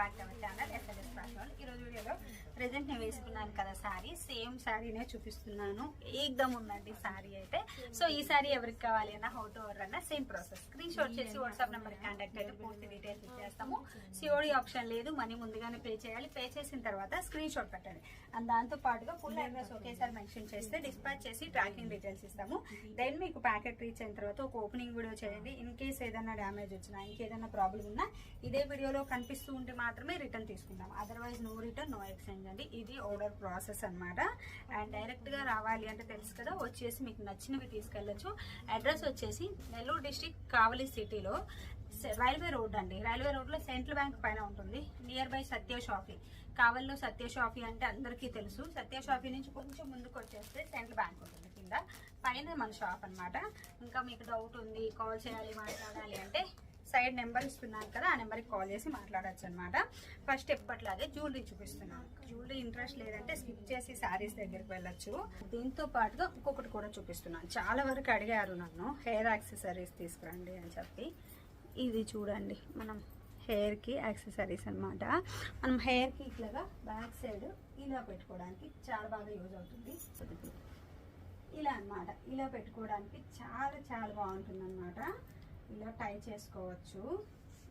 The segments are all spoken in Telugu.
Back to our channel SLS fashion ఈ రోజు వీడియోలో ప్రెజెంట్ నేను వేసుకున్నాను కదా శారీ సేమ్ శారీనే చూపిస్తున్నాను. ఏకదమ్ ఉందండి శారీ అయితే. సో ఈ శారీ ఎవరికి కావాలి అన్న హౌ టు ఆర్డర్ అన్న సేమ్ ప్రాసెస్ స్క్రీన్ షాట్ చేసి వాట్సాప్ నెంబర్ కాంటాక్ట్ అయితే పూర్తి డీటెయిల్స్ ఇచ్చేస్తాము. సిఓడి ఆప్షన్ లేదు మనీ ముందుగానే పే చేయాలి. పే చేసిన తర్వాత స్క్రీన్ షాట్ పెట్టండి. అండ్ దాంతో పాటుగా ఫుల్ అడ్రస్ ఒకేసారి మెన్షన్ చేస్తే డిస్పాచ్ చేసి ట్రాకింగ్ డీటెయిల్స్ ఇస్తాము. దెన్ మీకు ప్యాకెట్ రీచ్ అయిన తర్వాత ఒక ఓపెనింగ్ వీడియో చేయండి. ఇన్ కేస్ ఏదైనా డ్యామేజ్ వచ్చినా ఇంకేదైనా ప్రాబ్లం ఉన్నా ఇదే వీడియోలో కనిపిస్తూ ఉంటే మాత్రమే రిటర్న్ తీసుకుంటాం otherwise no return no exchange అండి ఇది ఆర్డర్ ప్రాసెస్ అనమాట అండ్ డైరెక్ట్గా రావాలి అంటే తెలుసు కదా వచ్చేసి మీకు నచ్చినవి తీసుకెళ్ళచ్చు. అడ్రస్ వచ్చేసి నెల్లూరు డిస్టిక్ కావలి సిటీలో రైల్వే రోడ్ అండి. రైల్వే రోడ్లో సెంట్రల్ బ్యాంక్ పైన ఉంటుంది. నియర్ బై సత్య షాఫీ కావల్లో సత్య షాఫీ అంటే అందరికీ తెలుసు. సత్య షాఫీ నుంచి కొంచెం ముందుకు వచ్చేస్తే సెంట్రల్ బ్యాంక్ ఉంటుంది కింద. పైన మన షాప్ అన్నమాట. ఇంకా మీకు డౌట్ ఉంది కాల్ చేయాలి మాట్లాడాలి అంటే సైడ్ నెంబర్ ఇస్తున్నాను కదా ఆ నెంబర్కి కాల్ చేసి మాట్లాడచ్చు అనమాట ఫస్ట్ ఎప్పట్లాగే జ్యువెలరీ చూపిస్తున్నాను. జ్యువెలరీ ఇంట్రెస్ట్ లేదంటే స్కిప్ చేసి శారీస్ దగ్గరికి వెళ్ళొచ్చు. దీంతో పాటుగా ఇంకొకటి కూడా చూపిస్తున్నాను. చాలా వరకు అడిగారు నన్ను హెయిర్ యాక్సెసరీస్ తీసుకురండి అని చెప్పి. ఇది చూడండి మనం హెయిర్కి యాక్సెసరీస్ అన్నమాట. మనం హెయిర్కి ఇట్లాగా బ్యాక్ సైడ్ ఇలా పెట్టుకోవడానికి చాలా బాగా యూజ్ అవుతుంది. ఇలా అన్నమాట. ఇలా పెట్టుకోవడానికి చాలా చాలా బాగుంటుంది అనమాట ఇలా టై చేసుకోవచ్చు.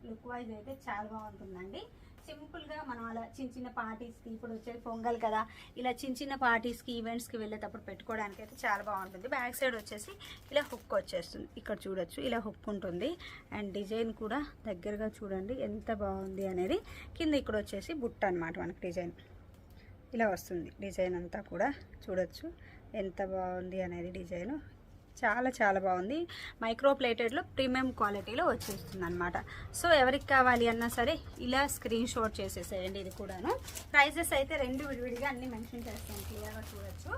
లుక్ వైజ్ అయితే చాలా బాగుంటుందండి. సింపుల్గా మనం అలా చిన్న చిన్న పార్టీస్కి ఇప్పుడు వచ్చేది పొంగల్ కదా ఇలా చిన్న చిన్న పార్టీస్కి ఈవెంట్స్కి వెళ్ళేటప్పుడు పెట్టుకోవడానికి అయితే చాలా బాగుంటుంది. బ్యాక్ సైడ్ వచ్చేసి ఇలా హుక్ వచ్చేస్తుంది. ఇక్కడ చూడొచ్చు ఇలా హుక్ ఉంటుంది. అండ్ డిజైన్ కూడా దగ్గరగా చూడండి ఎంత బాగుంది అనేది. కింద ఇక్కడ వచ్చేసి బుట్ట అనమాట మనకి డిజైన్ ఇలా వస్తుంది. డిజైన్ అంతా కూడా చూడొచ్చు. ఎంత బాగుంది అనేది డిజైన్ చాలా చాలా బాగుంది. మైక్రో ప్లేటెడ్లో ప్రీమియం క్వాలిటీలో వచ్చేస్తుంది అనమాట సో ఎవరికి కావాలి అన్నా సరే ఇలా స్క్రీన్ షాట్ చేసేసేయండి ఇది కూడాను. ప్రైజెస్ అయితే రెండు విడివిడిగా అన్ని మెన్షన్ చేస్తాను క్లియర్గా చూడొచ్చు.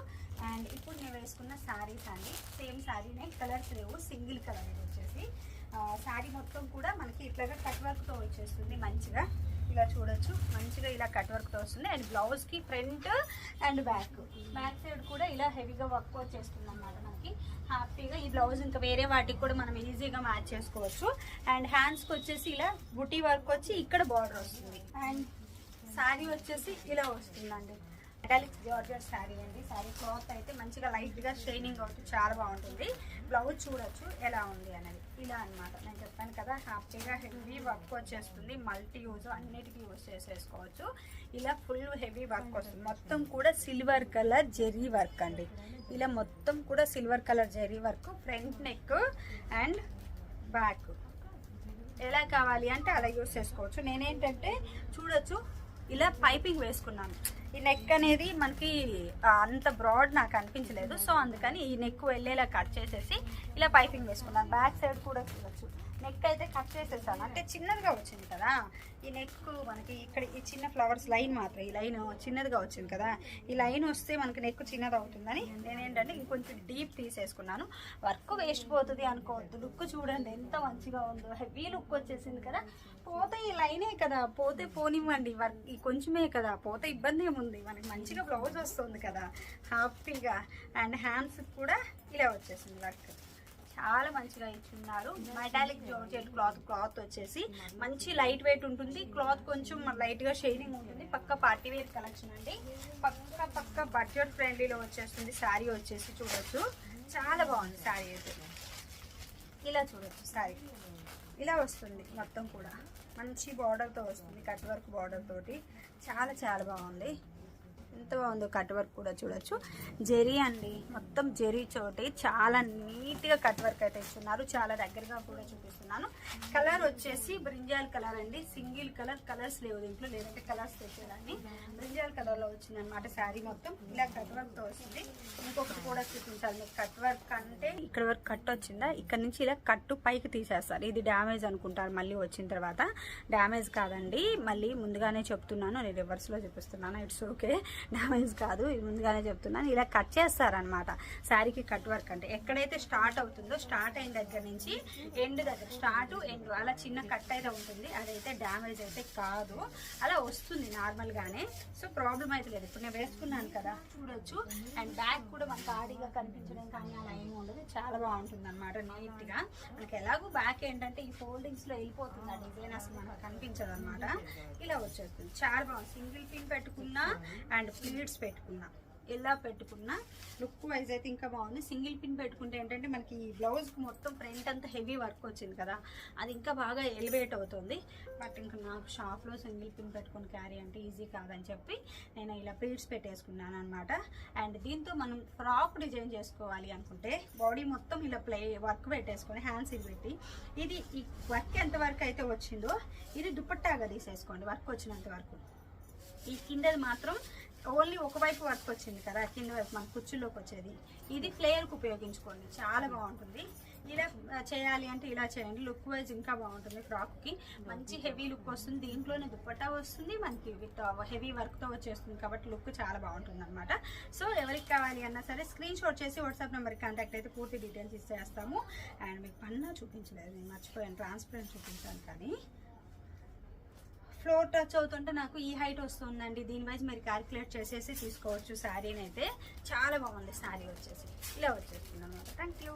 అండ్ ఇప్పుడు నేను వేసుకున్న శారీస్ అండి. సేమ్ శారీనే కలర్స్ లేవు సింగిల్ కలర్ ఇది వచ్చేసి. శారీ మొత్తం కూడా మనకి ఇట్లాగా కట్ వర్క్తో వచ్చేస్తుంది మంచిగా. ఇలా చూడొచ్చు మంచిగా ఇలా కట్ వర్క్తో వస్తుంది. అండ్ బ్లౌజ్కి front and back. Back side కూడా ఇలా హెవీగా వర్క్ వచ్చేస్తుంది అన్నమాట మనకి. హ్యాపీగా ఈ బ్లౌజ్ ఇంకా వేరే వాటికి కూడా మనం ఈజీగా మ్యాచ్ చేసుకోవచ్చు. అండ్ హ్యాండ్స్కి వచ్చేసి ఇలా బుటీ వర్క్ వచ్చి ఇక్కడ బార్డర్ వస్తుంది. అండ్ శారీ వచ్చేసి ఇలా వస్తుందండి. మెటాలిక్ జార్జెట్ శారీ అండి. శారీ క్లాత్ అయితే మంచిగా లైట్గా షైనింగ్ అవుతుంది చాలా బాగుంటుంది. బ్లౌజ్ చూడొచ్చు ఎలా ఉంది అనేది. ఇలా అన్నమాట. నేను చెప్పాను కదా హ్యాపీగా హెవీ వర్క్ వచ్చేస్తుంది. మల్టీ యూజ్ అన్నిటికీ యూజ్ చేసేసుకోవచ్చు. ఇలా ఫుల్ హెవీ వర్క్ వస్తుంది. మొత్తం కూడా సిల్వర్ కలర్ జెరీ వర్క్ అండి. ఇలా మొత్తం కూడా silver colour zari work front neck and back ఎలా కావాలి అంటే అలా యూజ్ చేసుకోవచ్చు. నేనేంటంటే చూడొచ్చు ఇలా పైపింగ్ వేసుకున్నాను. ఈ నెక్ అనేది మనకి అంత బ్రాడ్ నాకు అనిపించలేదు. సో అందుకని ఈ నెక్ వెళ్ళేలా కట్ చేసేసి ఇలా పైపింగ్ వేసుకున్నాను. బ్యాక్ సైడ్ కూడా చూడొచ్చు. నెక్ అయితే కట్ చేసేసాను. అంటే చిన్నదిగా వచ్చింది కదా ఈ నెక్ మనకి ఇక్కడ ఈ చిన్న ఫ్లవర్స్ లైన్ మాత్రం ఈ లైన్ చిన్నదిగా వచ్చింది కదా ఈ లైన్ వస్తే మనకి నెక్ చిన్నది అవుతుందని నేనేంటంటే ఇంకొంచెం డీప్ తీసేసుకున్నాను. వర్క్ వేస్ట్ పోతుంది అనుకోవద్దు. లుక్ చూడండి ఎంత మంచిగా ఉందో. హెవీ లుక్ వచ్చేసింది కదా. పోతే ఈ లైనే కదా. పోతే పోనివ్వండి. వర్క్ ఈ కొంచెమే కదా. పోతే ఇబ్బంది ఏముంది? మనకి మంచిగా బ్లౌజ్ వస్తుంది కదా. హ్యాపీగా అండ్ హ్యాండ్స్ కూడా ఇలా వచ్చేసింది వర్క్ చాలా మంచిగా ఇచ్చున్నారు. మెటాలిక్ జార్జెట్ క్లాత్ క్లాత్ వచ్చేసి మంచి లైట్ వెయిట్ ఉంటుంది. క్లాత్ కొంచెం లైట్గా షైనింగ్ ఉంటుంది. పక్క పార్టీ వేర్ కలెక్షన్ అండి. పక్క పక్క బడ్జెట్ ఫ్రెండ్లీలో వచ్చేస్తుంది. శారీ వచ్చేసి చూడొచ్చు. చాలా బాగుంది శారీ అయితే. ఇలా చూడొచ్చు శారీ ఇలా వస్తుంది మొత్తం కూడా. మంచి బార్డర్తో వస్తుంది. కట్ వర్క్ బార్డర్ తోటి. చాలా చాలా బాగుంది. ఎంత బాగుందో కట్ వర్క్ కూడా చూడొచ్చు. జెరీ అండి మొత్తం జెరీ చోటి. చాలా నీట్గా కట్ వర్క్ అయితే ఇస్తున్నారు. చాలా దగ్గరగా కూడా చూపిస్తున్నాను. కలర్ వచ్చేసి బ్రింజాల్ కలర్ అండి. సింగిల్ కలర్ కలర్స్ లేవు దీంట్లో. లేదంటే కలర్స్ తెచ్చేదాన్ని బ్రింజాల్ కలర్లో వచ్చింది అనమాట శారీ మొత్తం. ఇలా కట్ వర్క్తో వచ్చింది ఇంకొకటి కూడా చూపించాలి. మీకు కట్ వర్క్ అంటే ఇక్కడ వరకు కట్ వచ్చిందా? ఇక్కడ నుంచి ఇలా కట్టు పైకి తీసేస్తారు. ఇది డ్యామేజ్ అనుకుంటారు మళ్ళీ వచ్చిన తర్వాత. డ్యామేజ్ కాదండి. మళ్ళీ ముందుగానే చెప్తున్నాను. నేను రివర్స్లో చూపిస్తున్నాను ఇట్స్ ఓకే డ్యామేజ్ కాదు. ఇది ముందుగానే చెప్తున్నాను. ఇలా కట్ చేస్తారనమాట శారీకి కట్ వర్క్ అంటే ఎక్కడైతే స్టార్ట్ అవుతుందో స్టార్ట్ అయిన దగ్గర నుంచి ఎండ్ దగ్గర స్టార్ట్ ఎండ్ అలా చిన్న కట్ అయితే ఉంటుంది. అదైతే డ్యామేజ్ అయితే కాదు. అలా వస్తుంది నార్మల్గానే సో ప్రాబ్లం అయితే లేదు ఇప్పుడు నేను వేసుకున్నాను కదా చూడొచ్చు. అండ్ బ్యాగ్ కూడా మనకు ఆడిగా కనిపించడం కానీ అలా ఏమి ఉండదు. చాలా బాగుంటుంది అనమాట నీట్గా. మనకి ఎలాగో బ్యాక్ ఏంటంటే ఈ ఫోల్డింగ్స్లో వెళ్ళిపోతుంది ఆ డిజైన్ అసలు మనకు కనిపించదు అనమాట ఇలా వచ్చేస్తుంది. చాలా బాగుంది. సింగిల్ పిన్ పెట్టుకున్నా అండ్ ప్లీట్స్ పెట్టుకున్నా. ఎలా పెట్టుకున్నా లుక్ వైజ్ అయితే ఇంకా బాగుంది. సింగిల్ పిన్ పెట్టుకుంటే ఏంటంటే మనకి ఈ బ్లౌజ్కి మొత్తం ప్రింట్ అంతా హెవీ వర్క్ వచ్చింది కదా. అది ఇంకా బాగా ఎలివేట్ అవుతుంది. బట్ ఇంకా నాకు షాప్లో సింగిల్ పిన్ పెట్టుకుని క్యారీ అంటే ఈజీ కాదని చెప్పి నేను ఇలా ప్లీట్స్ పెట్టేసుకున్నాను అనమాట అండ్ దీంతో మనం ఫ్రాక్ డిజైన్ చేసుకోవాలి అనుకుంటే బాడీ మొత్తం ఇలా ప్లే వర్క్ పెట్టేసుకొని హ్యాండ్స్ ఇది పెట్టి ఇది ఈ వర్క్ ఎంత వరకు అయితే వచ్చిందో ఇది దుపట్టాగా తీసేసుకోండి వర్క్ వచ్చినంత వరకు. ఈ కిందది మాత్రం ఓన్లీ ఒకవైపు వర్క్ వచ్చింది కదా కింద వైపు మన కుర్చీలోకి వచ్చేది. ఇది ఫ్లేయర్కి ఉపయోగించుకోండి. చాలా బాగుంటుంది. ఇలా చేయాలి అంటే ఇలా చేయండి. లుక్ వైజ్ ఇంకా బాగుంటుంది ఫ్రాక్కి మంచి హెవీ లుక్ వస్తుంది. దీంట్లోనే దుప్పట్టా వస్తుంది. మనకి విత్ హెవీ వర్క్తో వచ్చేస్తుంది కాబట్టి లుక్ చాలా బాగుంటుంది అనమాట సో ఎవరికి కావాలి అన్నా సరే స్క్రీన్ షాట్ చేసి వాట్సాప్ నెంబర్కి కాంటాక్ట్ అయితే పూర్తి డీటెయిల్స్ ఇచ్చేస్తాము. అండ్ మీకు పన్నా చూపించలేదు. నేను మర్చిపోయాను. ట్రాన్స్పరెంట్ చూపించాను కానీ. ఫ్లోర్ టచ్ అవుతుంటే నాకు ఈ హైట్ వస్తుందండి. దీని వైజ్ మీరు క్యాలిక్యులేట్ చేసేసి తీసుకోవచ్చు. శారీని అయితే చాలా బాగుంది. శారీ వచ్చేసి ఇలా వచ్చేస్తుంది అనమాట థ్యాంక్ యూ